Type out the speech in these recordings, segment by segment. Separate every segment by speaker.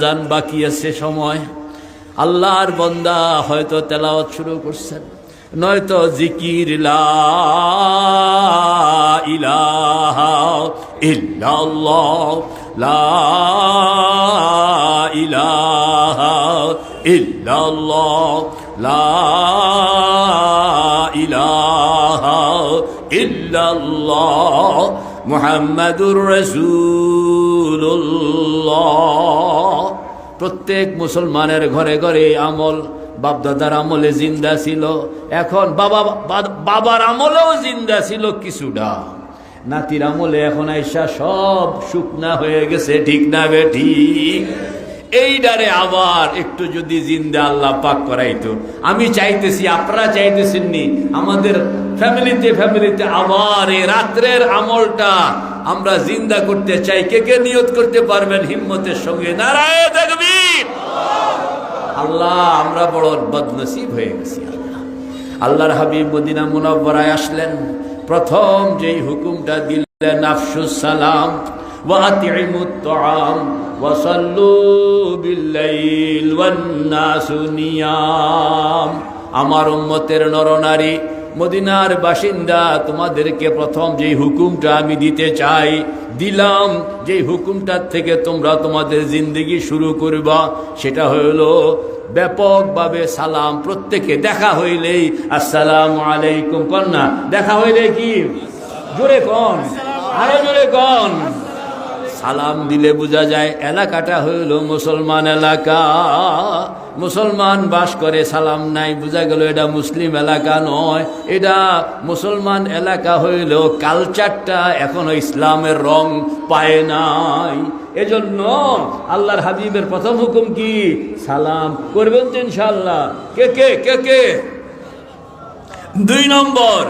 Speaker 1: জান বাকি আছে সময়। আল্লাহর বন্দা হয়তো তেলাওয়াত শুরু করছেন। নয়তো জিকির মুহাম্মাদুর রাসূলুল্লাহ। প্রত্যেক মুসলমানের ঘরে ঘরে আমল, বাপদাদার আমলে জিন্দা ছিল। এখন বাবা বাবার আমলেও জিন্দা ছিল কিছুটা। নাতির আমলে এখন আইসা সব শুকনা হয়ে গেছে, ঠিক না বে, ঠিক? এই ডারে আবার একটু যদি জিন্দা আল্লাহ পাক করাইতো। আমি চাইতেছি, আপনারা চাইতেছেন নি আমাদের ফ্যামিলিতে ফ্যামিলিতে আবার এই রাত্রের আমলটা আমরা জিন্দা করতে চাই। কে কে নিয়ত করতে পারবেন হিম্মতের সঙ্গে? নারায় দেখবির আল্লাহ, আমরা বড় বদনসিব হয়ে গেছি, আল্লাহ। আল্লাহর হাবিব মদিনা মুনাব্বরায় আসলেন। প্রথম যেই হুকুমটা দিলেন, আফসুস সালাম আমার উম্মতের নরনারী মদিনার বাসিন্দা, তোমাদেরকে প্রথম যেই হুকুমটা আমি দিতে চাই, দিলাম। যেই হুকুমটার থেকে তোমরা তোমাদের জিন্দগি শুরু করবা, সেটা হলো ব্যাপকভাবে সালাম, প্রত্যেকে দেখা হইলেই আসসালাম আলাইকুম কন্যা দেখা হইলে কি? জোরে কন। আরও জোরে কন। সালাম দিলে বোঝা যায়, এলাকাটা হইল মুসলমান এলাকা। মুসলমান বাস করে, সালাম নাই, বোঝা গেল এটা মুসলিম এলাকা নয়। এটা মুসলমান এলাকা হইলেও কালচারটা এখনও ইসলামের রং পায় নাই। এজন্য আল্লাহর হাবিবের প্রথম হুকুম কি? সালাম করবেন তো ইনশাল্লাহ কে কে কে কে? দুই নম্বর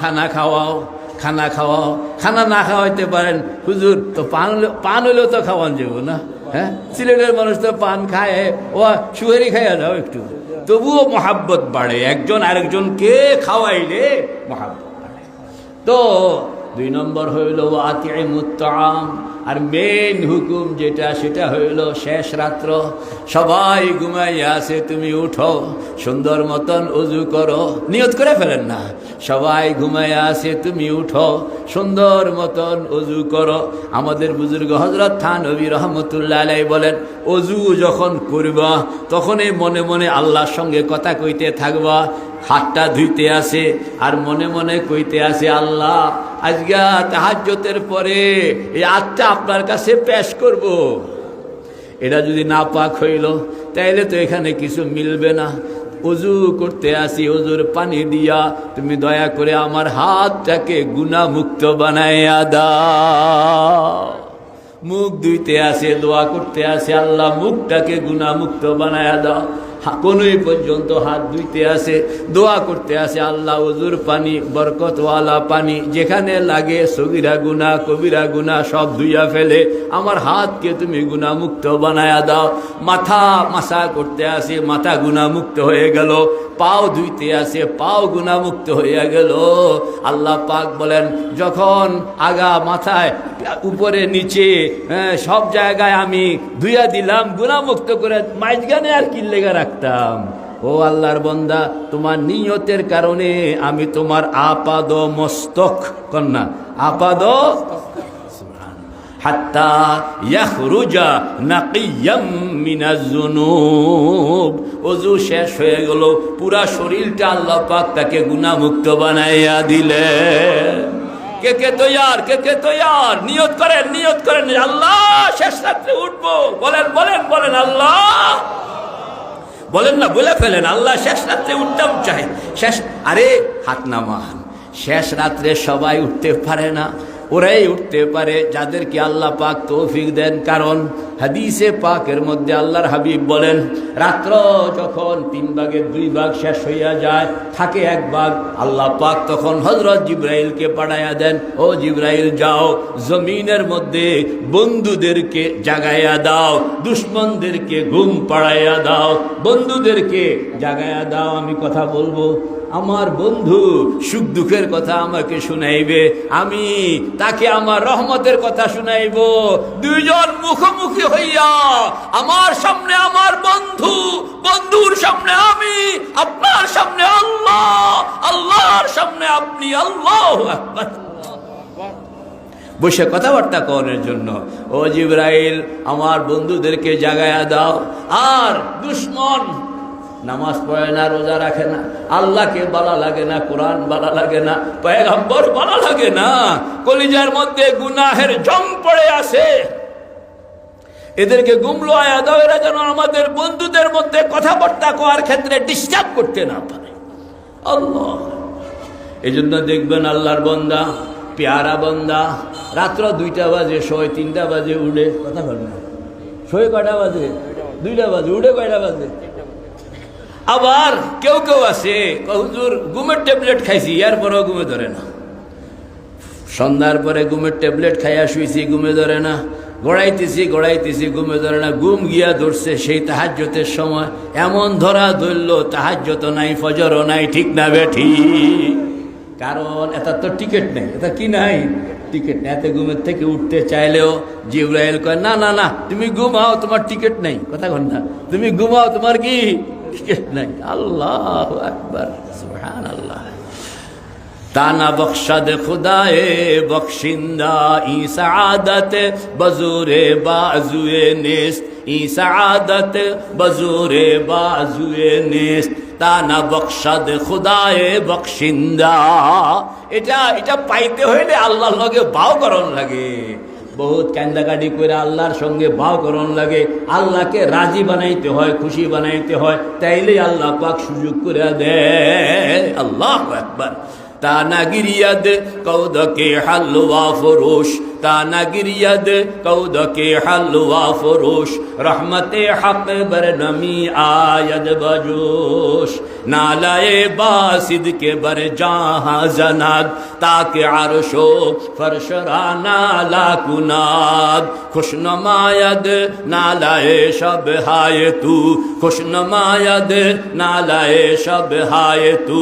Speaker 1: খানা খাওয়াও। খানা খাওয়াও। খানা না খাওয়াইতে পারেন, হুজুর, তো পান পান হলেও তো খাওয়ান যাব না হ্যাঁ? সিলেটের মানুষ তো পান খায় ও সুহেরি খাইয়া যাও একটু। তবুও মহাব্বত বাড়ে, একজন আরেকজনকে খাওয়াইলে মহাব্বত বাড়ে। তো দুই নম্বর হইল আতিমুত্তাম আর মেন হুকুম যেটা, সেটা হইল শেষ রাত্র। সবাই ঘুমাইয়া আছে, তুমি উঠো, সুন্দর মতন উজু করো। নিয়ত করে ফেলেন না। সবাই ঘুমাইয়া আছে, তুমি উঠো, সুন্দর মতন উজু করো। আমাদের বুজুর্গ হজরত খান নবী রহমতুল্লাহ আলাই বলেন অজু যখন করবা, তখনই মনে মনে আল্লাহর সঙ্গে কথা কইতে থাকবা। হাতটা ধুইতে আসে আর মনে মনে কইতে আসে, আল্লাহ, আজকে তাহাজ্যতের পরে এই আত্মা আপনার কাছে পেশ করব। এটা যদি না পাক হইল, তাইলে তো এখানে কিছু মিলবে না। অজু করতে আসি অজুর পানি দিয়া, তুমি দয়া করে আমার হাতটাকে গুণামুক্ত বানাইয়া দাও। মুখ ধুইতে আসে, দোয়া করতে আসে, আল্লাহ, মুখটাকে গুণামুক্ত বানায়া দাও। কোনোই পর্যন্ত হাত ধুইতে আসে দোয়া করতে আসে আল্লাহ ওজুর পানি বরকতওয়ালা পানি যেখানে লাগে সগিরা গুনা কবিরা গুনা সব ধুইয়া ফেলে আমার হাতকে তুমি গুণামুক্ত বানায়া দাও। মাথা মাসা করতে আসে মাথা গুণামুক্ত হয়ে গেল পাও ধুইতে আসে পাও গুণামুক্ত হইয়া গেল। আল্লাহ পাক বলেন যখন আগা মাথায় উপরে নিচে হ্যাঁ, সব জায়গায় আমি ধুইয়া দিলাম গুণামুক্ত করে মাইজগানে আর কি লেগে রাখতাম ও আল্লাহর বন্দা, তোমার নিয়তের কারণে আমি তোমার আপাদ মস্তক কন্যা। আপাদ? হাত্তা জুনুব শেষ হয়ে গেল, পুরা শরীরটা আল্লাহ পাক তাকে গুনাহমুক্ত বানাইয়া দিলেন কে কে তৈয়ার, কে কে তৈয়ার? নিয়ত করেন নিয়ত করেন। আল্লাহ, শেষ রাত্রে উঠবো। বলেন বলেন বলেন, আল্লাহ। বলেন না, বলে ফেলেন। আল্লাহ শেষ রাত্রে উঠতাম চাই শেষ আরে, হাত নামান। শেষ রাত্রে সবাই উঠতে পারে না। ওরাই উঠতে পারে, যাদেরকে আল্লাহ পাক তৌফিক দেন। কারণ হাদিসে পাকের মধ্যে আল্লাহর হাবিব বলেন, রাত্র যখন তিন ভাগের দুই ভাগ শেষ হইয়া যায়, থাকে এক ভাগ, আল্লাহ পাক তখন হজরত জিব্রাইলকে পাঠাইয়া দেন, ও জিব্রাইল, যাও, জমিনের মধ্যে বন্ধুদেরকে জাগাইয়া দাও, দুশ্মনদেরকে ঘুম পাড়াইয়া দাও, বন্ধুদেরকে জাগাইয়া দাও, আমি কথা বলব। আমার বন্ধু সুখ দুঃখের কথা আমাকে শুনাইবে, আমি তাকে আমার রহমতের কথা শুনাইব। দুইজন মুখোমুখি হইয়া, আমার সামনে আমার বন্ধু, বন্ধুর সামনে আমি, আপনার সামনে আল্লাহ, আল্লাহর সামনে আপনি আল্লাহ বসে কথাবার্তা করার জন্য, ও জিব্রাইল, আমার বন্ধুদেরকে জাগায়া দাও, আর দুশ্মন নামাজ পড়ে না, রোজা রাখে না। আল্লাহকে বলা লাগে না, কোরআন বলা লাগে না, পয়গম্বর বলা লাগে না। কলিজার মধ্যে গুনাহের জং পড়ে আছে এদেরকে গুমলো আয়া এরা যেন আমাদের বন্ধুদের মধ্যে কথাবার্তা করার ক্ষেত্রে ডিস্টার্ব করতে না পারে। আল্লাহ। এই জন্য দেখবেন আল্লাহর বন্দা, পেয়ারা বন্দা, রাত্র দুইটা বাজে শোয় তিনটা বাজে উড়ে কথা বল না। শোয় কয়টা বাজে? দুইটা বাজে উড়ে কয়টা বাজে? আবার কেউ কেউ আছে হুজুর, ঘুমের ট্যাবলেট খাইছি এরপরেও গুমে ধরে না। সন্ধ্যার পরে গুমের ট্যাবলেট খাইয়া শুইছি গুমে ধরে না। গড়াইতেছি গড়াইতেছি গুমে ধরে না। গুম গিয়া ধরছে সেই তাহাজ্যতের সময়। এমন ধরা ধরল তাহাজ্যত নাই, ফজরও নাই, ঠিক না বেঠি কারণ এটা তো টিকিট নেই, এটা কি নাই? টিকিট নেই, এতে ঘুমের থেকে উঠতে চাইলেও জিব্রাইল কয়, না না না, তুমি ঘুমাও, তোমার টিকিট নেই। কথা না, তুমি ঘুমাও, তোমার কি কিছু নাই? আল্লাহ একবার সুহান আল্লাহ তানা বখশদ খুদায়ে, বখশিন্দা ই সাদত বজুরে বাজুয়ে নেস্ত। ই সাদত বজুরে বাজুয়ে নেস্ত। তানা বখশদ খুদায়ে বকশিন্দা এটা এটা পাইতে হইলে আল্লাহ লগে বাও করণ লাগে। বহুত কান্দাকাটি করে আল্লাহর সঙ্গে বাহকরণ লাগে। আল্লাহকে রাজি বানাইতে হয়, খুশি বানাইতে হয় তাইলে আল্লাহ পাক সুযোগ করে দেয়। আল্লাহ একবার তা না গিরিয়াদ কৌদকে হালুয়া ফরোস তা না গিরিয়াদ কৌদকে হালুয়া ফরোস রহমতে হক বর নমি আয়দ বজোশ। নালায়ে বাসিদ কে বর জাহা জানাদ তাকে আরশো ফরশরা নালা কুনাদ খুশনমায়দ নালায়ে সব হায় তু খুশনমায়দ নালায়ে সব হায় তু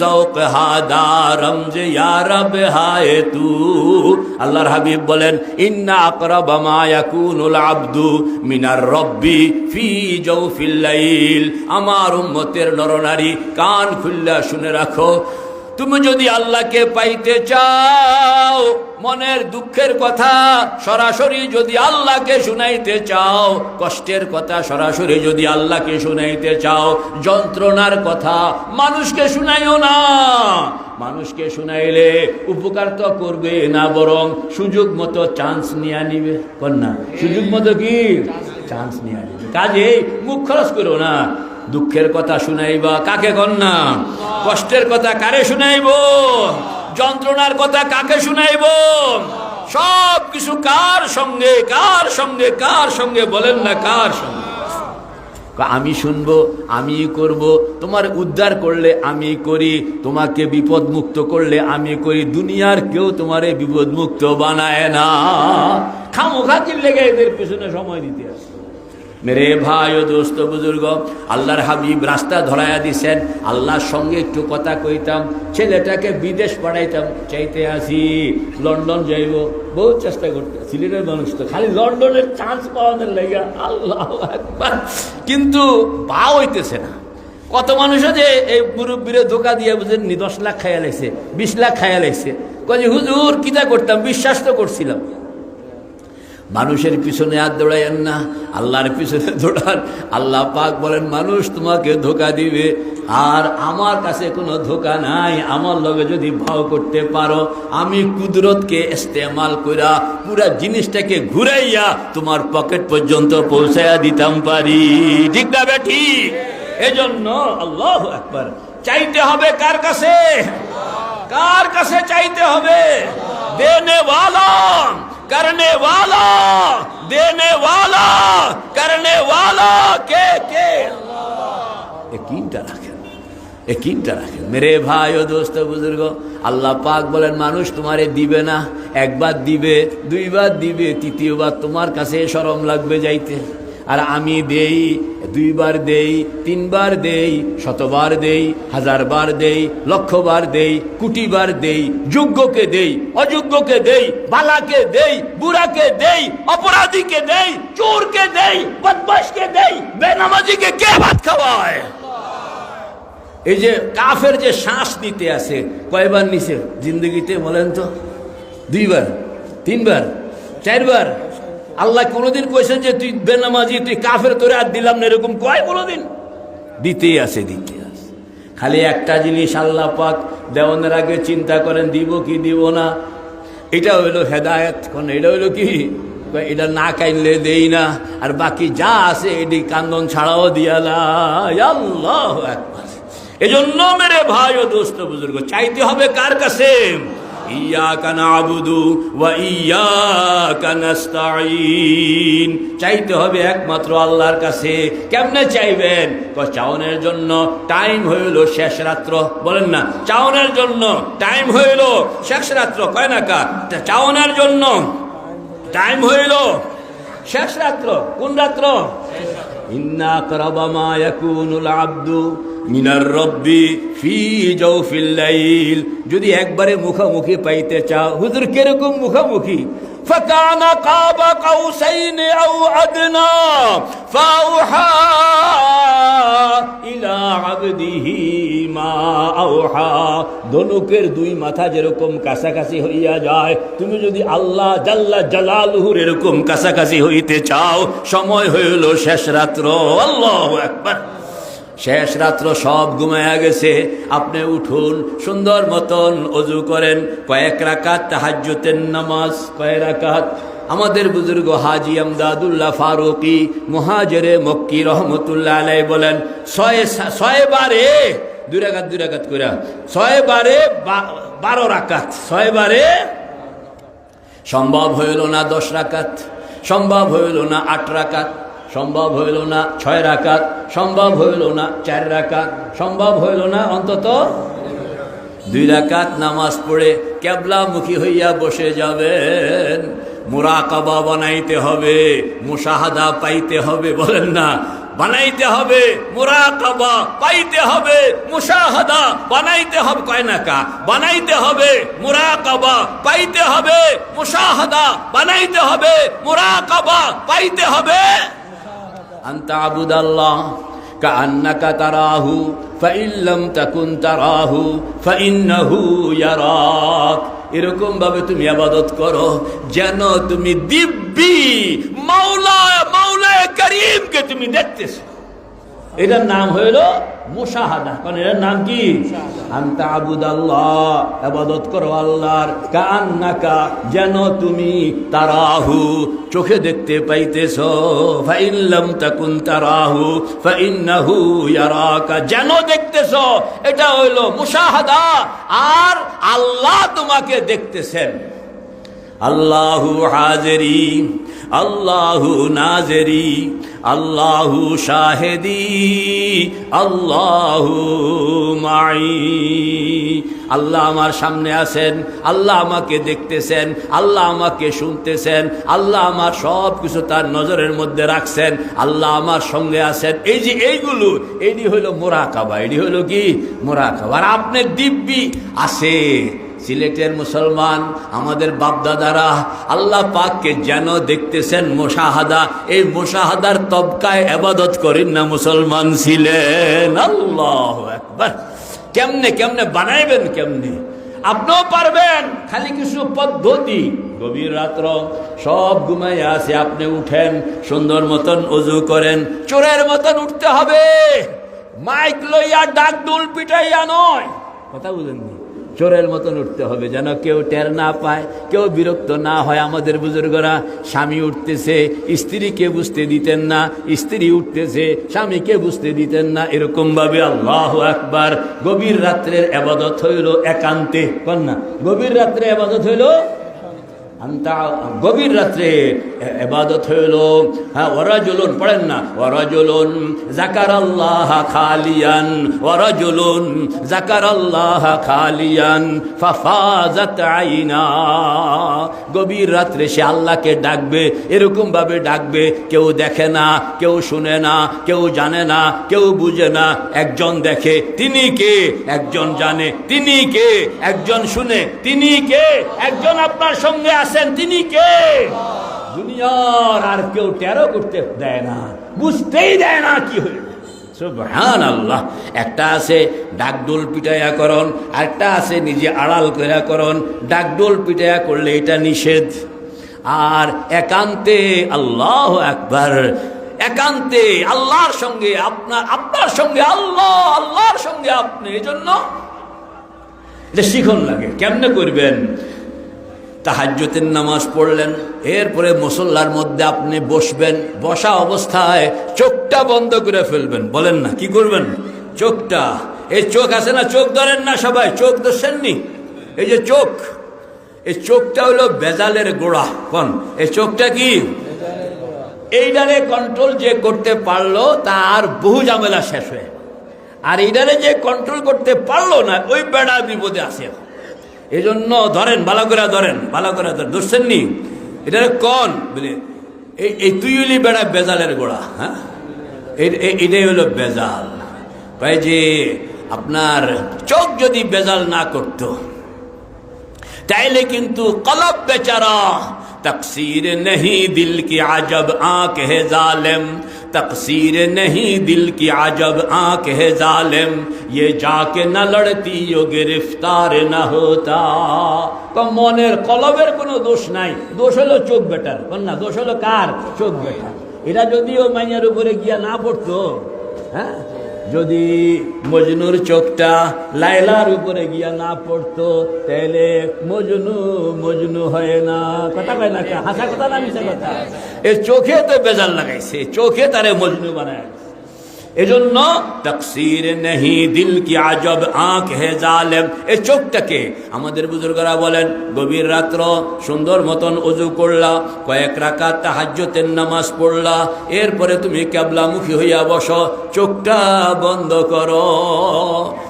Speaker 1: জৌক হাদারম যে ইয়ারব হায় তু আল্লাহর হাবিব বলেন ইন্না আকরব মা ইয়াকুনুল আব্দু মিনার রব্বি ফি জাওফিল লাইল আমার উম্মতের নরনারী কান খুল্লা শুনে রাখো। তুমি যদি আল্লাহকে পাইতে চাও মনের দুঃখের কথা সরাসরি যদি আল্লাহকে শুনাইতে চাও কষ্টের কথা সরাসরি যদি আল্লাহকে শুনাইতে চাও যন্ত্রণার কথা মানুষকে শুনাইও না। মানুষকে শুনাইলে উপকার তো করবে না বরং সুযোগ মতো চান্স নিয়ে নিবে কন্যা সুযোগ মতো কি? চান্স নিয়ে নিবে কাজে মুখ খরচ করো না। দুঃখের কথা শুনাইবা, কাকে কন্যা? কষ্টের কথা কারে শুনাইব? যন্ত্রণার কথা কাকে শুনাইব? সব কিছু কার সঙ্গে কার সঙ্গে কার সঙ্গে বলেন না কার সঙ্গে? আমি শুনব আমি করব, তোমার উদ্ধার করলে আমি করি, তোমাকে বিপদ মুক্ত করলে আমি করি, দুনিয়ার কেউ তোমারে বিপদ মুক্ত বানায় না। খামোখাচির লেগে এদের পেছনে সময় দিতে আসে মেরে ভাই ও দোস্ত বুজুর্গ, আল্লাহর হাবিব রাস্তা ধরাইয়া দিছেন, আল্লাহর সঙ্গে একটু কথা কইতাম, ছেলেটাকে বিদেশ পাঠাইতাম, চাইতে আসি লন্ডন যাইব। বহুত চেষ্টা করতে, সিলেটের মানুষ তো, খালি লন্ডনের চান্স পাওয়ানোর লেগে আল্লাহ একবার কিন্তু পা হইতেছে না। কত মানুষ আছে, এই মুরব্বীরে ধোকা দিয়ে বুঝেন নি দশ লাখ খাইয়া লাইছে, বিশ লাখ খাইয়া লাইছে। কয়ে হুজুর, কিতা করতাম? বিশ্বাস তো করছিলাম। মানুষের পিছনে আর দৌড়াইয়েন না, আল্লাহর পিছনে দৌড়ান। আল্লাহ পাক বলেন, মানুষ তোমাকে ধোকা দিবে, আর আমার কাছে কোনো ধোকা নাই। আমার লগে যদি ভাও করতে পারো, আমি কুদরতকে ইস্তেমাল কইরা পুরা জিনিসটাকে ঘুরাইয়া তোমার পকেট পর্যন্ত পৌঁছাইয়া দিতাম পারি। ঠিক না বে, ঠিক? এজন্য আল্লাহ একবার চাইতে হবে কার কাছে? কার কাছে চাইতে হবে? দেনে वाला करने वाला देने वाला करने वाला কে কে একইনটা রাখেন একইনটা রাখে মেরে ভাই ও দোস্ত বুজুর্গ আল্লাহ পাক বলেন মানুষ তোমারে দিবে না একবার দিবে দুইবার দিবে তৃতীয়বার তোমার কাছে শরম লাগবে যাইতে আর আমি দেই, দুইবার দেই, তিনবার দেই, শতবার দেই, হাজারবার দেই, লক্ষবার দেই, কুটিবার দেই, যোগ্যকে দেই, অযোগ্যকে দেই, বালাকে দেই, বুড়াকে দেই, অপরাধীকে দেই, চোরকে দেই, বদমাশকে দেই, বেনামাজিকে কে ভাত খাওয়ায়? এই যে কাফের যে শ্বাস নিতে আছে, কয়বার নিছে? জিন্দগিতে বলেন তো? দুইবার, তিনবার, চারবার? আল্লাহ কোনোদিন কইছেন যে তুই বেনামাজি, তুই কাফের, তোরে আর দিলাম না, এরকম কয় কোনোদিন? দিতেই আছে দিতে আছে। খালি একটা জিনিস আল্লাহ পাক দেওয়ানের আগে চিন্তা করেন, দিব কি দিব না? এটা হইল হেদায়ত, কোন এটা হইল কি? এটা না কাইলে দেই না, আর বাকি যা আছে এটি কান্দন ছাড়াও দিয়া না আল্লাহ একবার এজন্য মেরে ভাই ও দোস্ত বুজুর্গ, চাইতে হবে কার কাছে? ইয়াকা নাবুদু ওয়া ইয়াকা নাস্তাঈন। চাইতে হবে একমাত্র আল্লাহর কাছে। কেমনে চাইবেন? চাওনের জন্য টাইম হইল শেষ রাত্র। বলেন না চাওনের জন্য টাইম হইল শেষ রাত্র। কয় না কা চাওনের জন্য টাইম হইল শেষ রাত্র। কোন রাত্র? ইন্না করবামা ইয়াকুনুল আব্দু মিনার রব্বি ফি জৌফিল লাইল যদি একবারে মুখামুখি পাইতে চাও হুজুর কিরকম মুখামুখি فكان قاب قوسين أو أدنى فأوحى إلى عبده ما أوحى ধনুকের দুই মাথা যেরকম কাছাকাছি হইয়া যায় তুমি যদি আল্লাহ জাল্লা জালালুহুর এরকম কাছাকাছি হইতে চাও সময় হইল শেষ রাত্র আল্লাহ একবার শেষ রাত্র সব ঘুমায়া গেছে। আপনি উঠুন, সুন্দর মতন অজু করেন। কয়েক রাকাত তাহাজ্জুতের নামাজ, কয়েক রাকাত। আমাদের বুজুর্গ হাজি আমদাদুল্লাহ ফারুকি মহাজেরে মক্কি রহমতুল্লাহ আলাই বলেন, ছয় ছয় বারে, দুই রাকাত দুই রাকাত করে ছয় বারে বারো রাকাত, ছয় বারে সম্ভব হইল না দশ রাকাত, সম্ভব হইল না আট রাকাত। সম্ভব হইল না ছয় রাকাত, সম্ভব হইল না চার রাকাত, সম্ভব হইল না অন্তত দুই রাকাত নামাজ পড়ে ক্যাবলামুখী হইয়া বসে যাবেন। মোরাকাবা বানাইতে হবে, মুশাহাদা পাইতে হবে, বলেন না। বানাইতে হবে, মুরাকাবা পাইতে হবে, মুশাহাদা বানাইতে হবে, কয় না কা বানাইতে হবে, মুরাকাবা পাইতে হবে, মুশাহাদা বানাইতে হবে, মুরাকাবা পাইতে হবে। আন্তা আবুদাল্লাহ কান্নাকা তারাহু ফাইল্লাম তাকুন তারাহু ফাইন্নাহু ইয়ারাক এরকম ভাবে তুমি আবাদত করো যেন তুমি দিব্যি মাওলা মাওলা করিমকে তুমি দেখতেছো। এটার নাম হইল মুশাহাদা। কারণ এটার নাম কি? আন্তা আবুদ আল্লাহ আবাদত করো আল্লাহর। কান্নাকা যেন তুমি তারাহু চোখে দেখতে পাইতেছ। ফাইল্লাম তাকুন তারাহু ফাইন্নাহু ইয়ারাকা যেন দেখতেছ এটা হইল মুশাহাদা। আর আল্লাহ তোমাকে দেখতেছেন। আল্লাহু হাজেরি আল্লাহু নাজেরি, আল্লাহু শাহেদি, আল্লাহু মাই আল্লাহ আমার সামনে আছেন, আল্লাহ আমাকে দেখতেছেন, আল্লাহ আমাকে শুনতেছেন, আল্লাহ আমার সব কিছু তার নজরের মধ্যে রাখছেন, আল্লাহ আমার সঙ্গে আছেন। এই যে এইগুলো, এটি হইল মোরাকাবা, এটি হইল কি? মোরাকাবা। আর আপনার দিব্যি আছে। সিলেটের মুসলমান, আমাদের বাপদাদারা আল্লাহ পাককে যেন দেখতেছেন মোশাহাদা, এই মোশাহাদার তবকায় আবাদত করেন না মুসলমান ছিলেন। আল্লাহ একবার কেমনে কেমনে, বানাইবেন কেমনে? আপনিও পারবেন, খালি কিছু পদ্ধতি। গভীর রাত্র, সব ঘুমাইয়া আছে, আপনি উঠেন, সুন্দর মতন অজু করেন, চোরের মতন উঠতে হবে। মাইক লইয়া ডাক ডুল পিটাইয়া নয়। কথা বুঝেননি? চোরের মতন উঠতে হবে যেন কেউ টের না পায়, কেউ বিরক্ত না হয়। আমাদের বুজুর্গরা স্বামী উঠতেছে স্ত্রীকে বুঝতে দিতেন না, স্ত্রী উঠতেছে স্বামীকে বুঝতে দিতেন না। এরকমভাবে আল্লাহ একবার গভীর রাত্রের আবাদত হইল একান্তে। কন্যা, গভীর রাত্রে আবাদত হইল আন্তা গভীর রাত্রে এবাদত হইল। হ্যাঁ ওরা জুলুন পড়েন না। ওরা জুলুন জাকার আল্লাহ খালিয়ান। ওরা জুলুন জাকার আল্লাহ খালিয়ান। ফাফাজাত আইনা। গভীর রাত্রে সে আল্লাহকে ডাকবে এরকম ভাবে ডাকবে। কেউ দেখে না, কেউ শুনে না, কেউ জানে না, কেউ বুঝে না। একজন দেখে, তিনি কে? একজন জানে, তিনি কে? একজন শুনে, তিনি কে? একজন আপনার সঙ্গে আছেন তিনি কে? দুনিয়ার আর কেউ টেরো করতে দেয় না, বুঝতেই দেয় না কি হইল। সুবহান আল্লাহ একটা আছে ডাকডোল পিটাইয়া করন আরেকটা আছে নিজে আড়াল কইরা করন ডাকডোল পিটাইয়া করলে এটা নিষেধ। আর একান্তে আল্লাহ একবার একান্তে আল্লাহর সঙ্গে আপনার আপনার সঙ্গে আল্লাহ, আল্লাহর সঙ্গে আপনি এই জন্য এটা শিখন লাগে, কেমনে করবেন? তাহাজ্যতের নামাজ পড়লেন। এরপরে মুসল্লার মধ্যে আপনি বসবেন। বসা অবস্থায় চোখটা বন্ধ করে ফেলবেন। বলেন না, কি করবেন? চোখটা। এই চোখ আছে না? চোখ ধরেন না সবাই। চোখ ধরছেননি? এই যে চোখ। এই চোখটা হলো বেজালের গোড়া। কোন? এই চোখটা কি? এইটারে কন্ট্রোল যে করতে পারল, তার বহু ঝামেলা শেষ হয়ে আর এইটারে যে কন্ট্রোল করতে পারল না, ওই বেড়া বিপদে আছে এই জন্য ধরেন, ভালো করে ধরেন, ভালো করে ধরেন। ধরছেন নি? এটা কন? বলে, এই এই তুইলি বেড়া বেজালের গোড়া হ্যাঁ? এটাই হলো বেজাল। ভাই যে আপনার চোখ যদি বেজাল না করতো, তাইলে কিন্তু কলব বেচারা তকসির নেই দিল কি আজব আঁক হে জালেম। तकसीर नहीं दिल की आजब आंख है जालिम ये जाके न लड़ती यो गिरफ्तार न होता তো মনের কলবের কোনো দোষ নাই দোষ হলো চোখ বেটার কোন না দোষ হলো কার চোখ বেটার এরা যদিও মাইয়ার উপরে গিয়া না পড়তো হ্যাঁ যদি মজনুর চোখটা লাইলার উপরে গিয়া না পড়তো তাহলে মজনু মজনু হয় না। কথা কয় না? হাসা কথা না মিশা কথা? এ চোখে তো বেজাল লাগাইছে, চোখে তারে মজনু বানায়। এজন্য তকসির নেহি, দিল কি আজব, আঁখ হে জালেম। এ চোখটাকে আমাদের বুজুর্গরা বলেন, গভীর রাত্র, সুন্দর মতন অজু করলা, কয়েক রাকাত তাহাজ্জতের নামাজ পড়লা, এরপরে তুমি ক্যাবলামুখী হইয়া বস, চোখটা বন্ধ করো।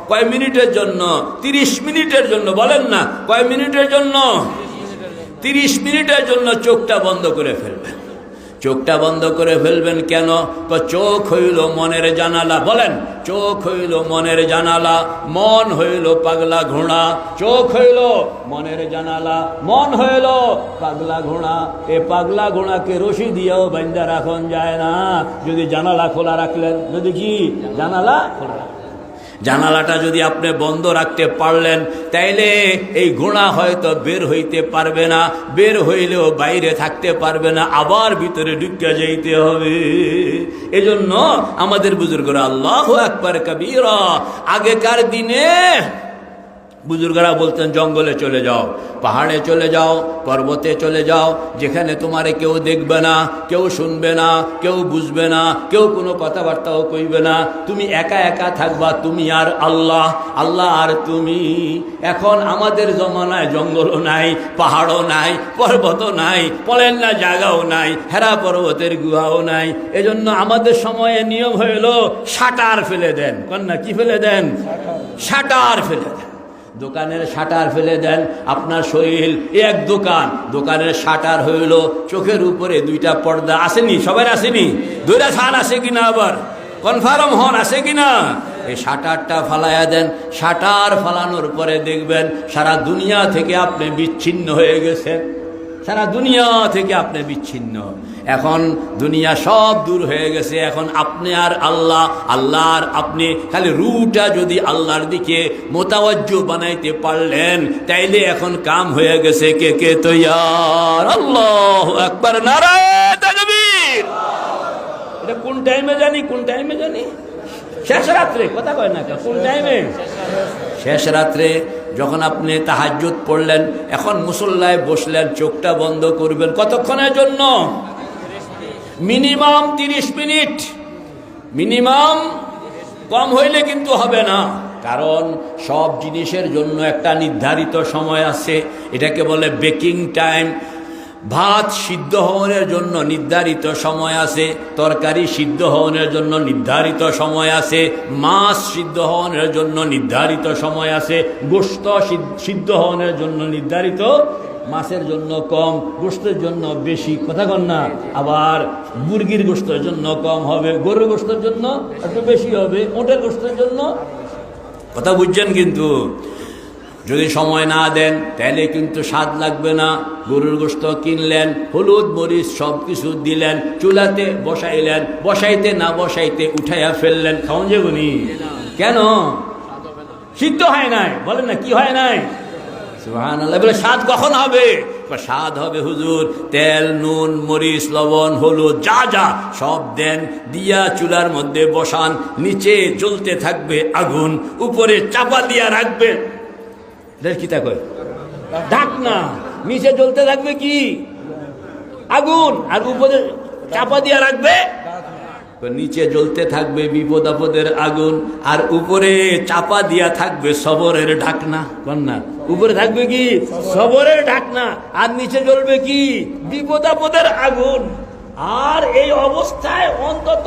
Speaker 1: কয় মিনিটের জন্য? তিরিশ মিনিটের জন্য, বলেন না। কয় মিনিটের জন্য? তিরিশ মিনিটের জন্য চোখটা বন্ধ করে ফেলবেন। চোখটা বন্ধ করে ফেলবেন কেন? চোখ হইল মনের জানালা। বলেন, চোখ হইল মনের জানালা, মন হইল পাগলা ঘোড়া। চোখ হইল মনের জানালা, মন হইল পাগলা ঘোড়া। এ পাগলা ঘোড়াকে রশি দিয়েও বান্দা রাখন যায় না। যদি জানালা খোলা রাখলেন, যদি কি? জানালা খোলা রাখলেন। জানালাটা যদি আপনি বন্ধ রাখতে পারলেন, তাইলে এই ঘোড়া হয়তো বের হইতে পারবে না, বের হইলেও বাইরে থাকতে পারবে না, আবার ভিতরে ঢুকে যাইতে হবে। এজন্য আমাদের বুজুর্গরা আল্লাহ একবার কবির, আগেকার দিনে বুজুর্গরা বলতেন, জঙ্গলে চলে যাও, পাহাড়ে চলে যাও, পর্বতে চলে যাও, যেখানে তোমারে কেউ দেখবে না, কেউ শুনবে না, কেউ বুঝবে না, কেউ কোনো কথাবার্তাও কইবে না। তুমি একা একা থাকবা, তুমি আর আল্লাহ আল্লাহ আর তুমি। এখন আমাদের জমানায় জঙ্গলও নাই, পাহাড়ও নাই, পর্বতও নাই পলেন না জায়গাও নাই, হেরা পর্বতের গুহাও নাই। এজন্য আমাদের সময়ে নিয়ম হইল, সাটার ফেলে দেন। কন্যা, কি ফেলে দেন? সাটার ফেলে দেন। দোকানের শাটার ফেলে দেন, আপনার শরীর এক দোকান। দোকানের শাটার হইল চোখের উপরে দুইটা পর্দা। আসেনি? সবার আসেনি? দুইটা ছান আছে কিনা আবার? কনফার্ম হন, আছে কিনা? এই শাটারটা ফালাইয়া দেন। শাটার ফালানোর পরে দেখবেন সারা দুনিয়া থেকে আপনি বিচ্ছিন্ন হয়ে গেছেন। সারা দুনিয়া থেকে আপনি বিচ্ছিন্ন। এখন দুনিয়া সব দূর হয়ে গেছে। এখন আপনি আর আল্লাহ আল্লাহ আর আপনি, খালি রুটা যদি আল্লাহর দিকে মোতাবজ্জ বানাইতে পারলেন, তাইলে এখন কাম হয়ে গেছে কে কে তৈয়ার আল্লাহ একবার নারায়ণ এটা কোন টাইমে জানি, কোন টাইমে জানি? শেষ রাত্রে, কথা কয় না কোন? টাইমে শেষ রাত্রে যখন আপনি তাহাজ্জুদ পড়লেন, এখন মুসল্লায় বসলেন, চোখটা বন্ধ করবেন। কতক্ষণের জন্য? মিনিমাম তিরিশ মিনিট। মিনিমাম কম হইলে কিন্তু হবে না। কারণ সব জিনিসের জন্য একটা নির্ধারিত সময় আছে। এটাকে বলে বেকিং টাইম। ভাত সিদ্ধ হওয়ার জন্য নির্ধারিত সময় আছে। তরকারি সিদ্ধ হওয়ার জন্য নির্ধারিত সময় আছে। মাছ সিদ্ধ হওয়ার জন্য নির্ধারিত সময় আছে। গোস্ত সিদ্ধ- হওয়ার জন্য নির্ধারিত মাছের জন্য কম গোস্তের জন্য বেশি, কথা কন না। আবার মুরগির গোস্তের জন্য কম হবে, গরুর গোস্তের জন্য একটু বেশি হবে, ওটের গোস্তের জন্য। কথা বুঝছেন কিন্তু? যদি সময় না দেন, তাহলে কিন্তু স্বাদ লাগবে না। গরুর গোস্ত কিনলেন, হলুদ, মরিচ সব কিছু দিলেন, চুলাতে বসাইলেন, বসাইতে না বসাইতে উঠাইয়া ফেললেন। খাওয়ান যাবনি কেন? সিদ্ধ হয় নাই। বলেন না, কি হয় নাই? স্বাদ কখন হবে? স্বাদ হবে, হুজুর, তেল, নুন, মরিচ, লবণ, হলুদ, যা যা সব দেন, দিয়া চুলার মধ্যে বসান, নিচে জ্বলতে থাকবে আগুন, উপরে চাপা দিয়া রাখবে। কি তা কয়? ঢাক না। নিচে জ্বলতে থাকবে কি? আগুন, আর উপরে চাপা দিয়া রাখবে নিচে জ্বলতে থাকবে বিপদ আপদের আগুন, আর উপরে চাপা দিয়া থাকবে সবরের ঢাকনা। কন্যা, উপরে থাকবে কি? সবরের ঢাকনা। আর নিচে জ্বলবে কি? বিপদ আপদের আগুন। আর এই অবস্থায় অন্তত